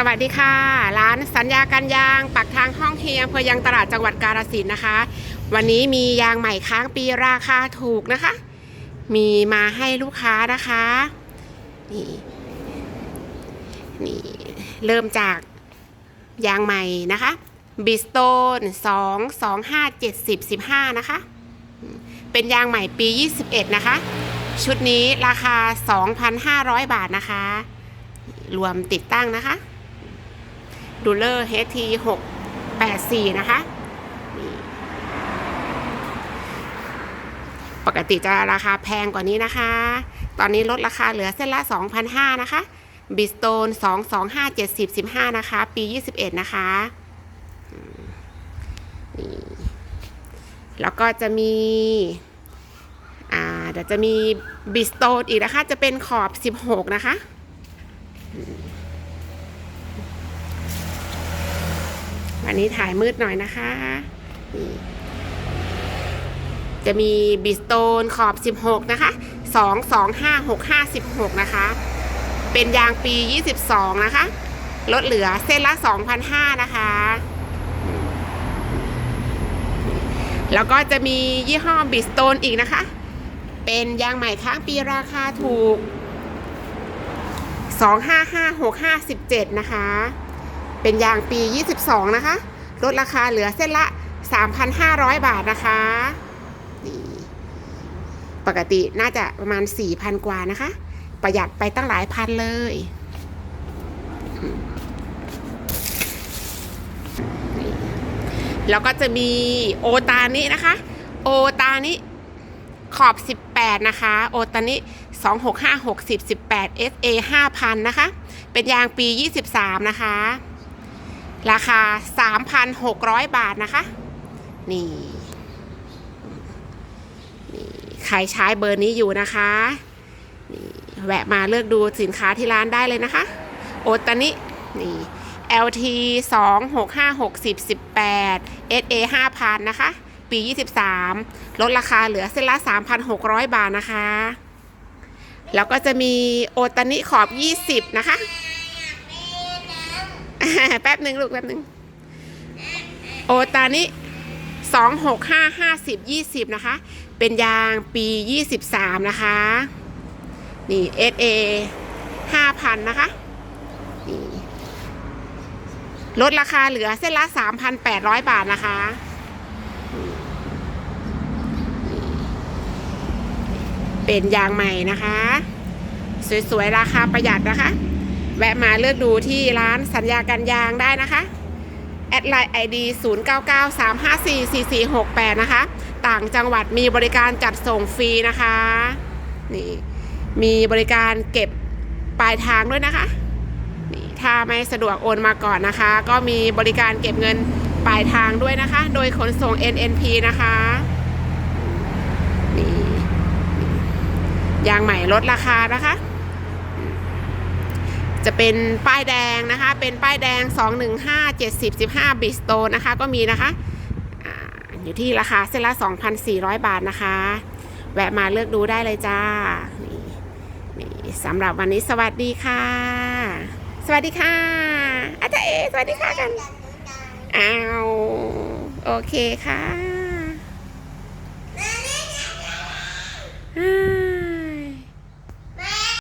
สวัสดีค่ะ ร้านสัญญากันยางปักทางห้องเทียมอำเภอยังตลาดจังหวัดกาฬสินนะคะ วันนี้มียางใหม่ค้างปีราคาถูกนะคะ มีมาให้ลูกค้านะคะนี่นี่เริ่มจากยางใหม่นะคะบิสโตน2 2 5 7 10 15นะคะ เป็นยางใหม่ปี21นะคะ ชุดนี้ราคา2,500บาทนะคะรวมติดตั้งนะคะ ดูเลอร์ HT 684 นะคะ ปกติจะราคาแพงกว่านี้นะคะ ตอนนี้ลดราคาเหลือเส้นละ 2,500 นะคะ บิสโตน 225 70 15 นะคะ ปี 21 นะคะอืมนี่แล้วก็จะมีอ่าเดี๋ยวจะมีบิสโตนอีกนะคะ จะเป็นขอบ 16 นะคะ วันนี้ถ่ายมืดหน่อยนะคะจะมีบิสโตนขอบ 16 นะคะ 2 2 5 6 5 16 นะคะ เป็นยางปี 22 นะคะ ลดเหลือเส้นละ 2,500 นะคะ แล้วก็จะมียี่ห้อบิสโตนอีกนะคะ เป็นยางใหม่ค้างปีราคาถูก 255657 นะคะ เป็นยางปี 22 นะคะ ลดราคาเหลือเส้นละ 3,500 บาทนะคะนี่ปกติน่าจะประมาณ 4,000 กว่านะคะ ประหยัดไปตั้งหลายพันเลย แล้วก็จะมีโอตานินะคะ โอตานิขอบ 18 นะคะ โอตานิ 265 60 18 SA 5,000 นะคะ เป็นยางปี 23 นะคะ ราคา 3,600 บาทนะคะ นี่นี่ใครใช้เบอร์นี้อยู่นะคะนี่แวะมาเลือกดูสินค้าที่ร้านได้เลยนะคะ โอตานินี่ LT 265 60 18 SA 5,000 นะคะ ปี 23 ลดราคาเหลือเส้นละ 3,600 บาทนะคะ แล้วก็จะมีโอตานิขอบ 20 นะคะ แป๊บหนึ่งลูกแป๊บหนึ่งโอตานิสองหกห้าห้าสิบยี่สิบนะคะ เป็นยางปียี่สิบสามนะคะ นี่ SA ห้าพันนะคะ นี่ลดราคาเหลือเส้นละสามพันแปดร้อยบาทนะคะ เป็นยางใหม่นะคะ สวยๆ ราคาประหยัดนะคะ แวะมาเลือกดูที่ร้านสัญญากันยางได้นะคะ แอดไลน์ ID 0993544468 นะคะ ต่างจังหวัดมีบริการจัดส่งฟรีนะคะ นี่มีบริการเก็บปลายทางด้วยนะคะ นี่ถ้าไม่สะดวกโอนมาก่อนนะคะ ก็มีบริการเก็บเงินปลายทางด้วยนะคะ โดยขนส่ง NNP นะคะนี่ยางใหม่ลดราคานะคะ จะเป็นป้ายแดงนะคะ เป็นป้ายแดง 215 70 15บิสโตนะคะ ก็มีนะคะอยู่ที่ราคาเส้นละ 2,400 บาทนะคะ แวะมาเลือกดูได้เลยจ้า นี่นี่สำหรับวันนี้สวัสดีค่ะ สวัสดีค่ะ อาจารย์เอ สวัสดีค่ะกัน อ้าว โอเคค่ะ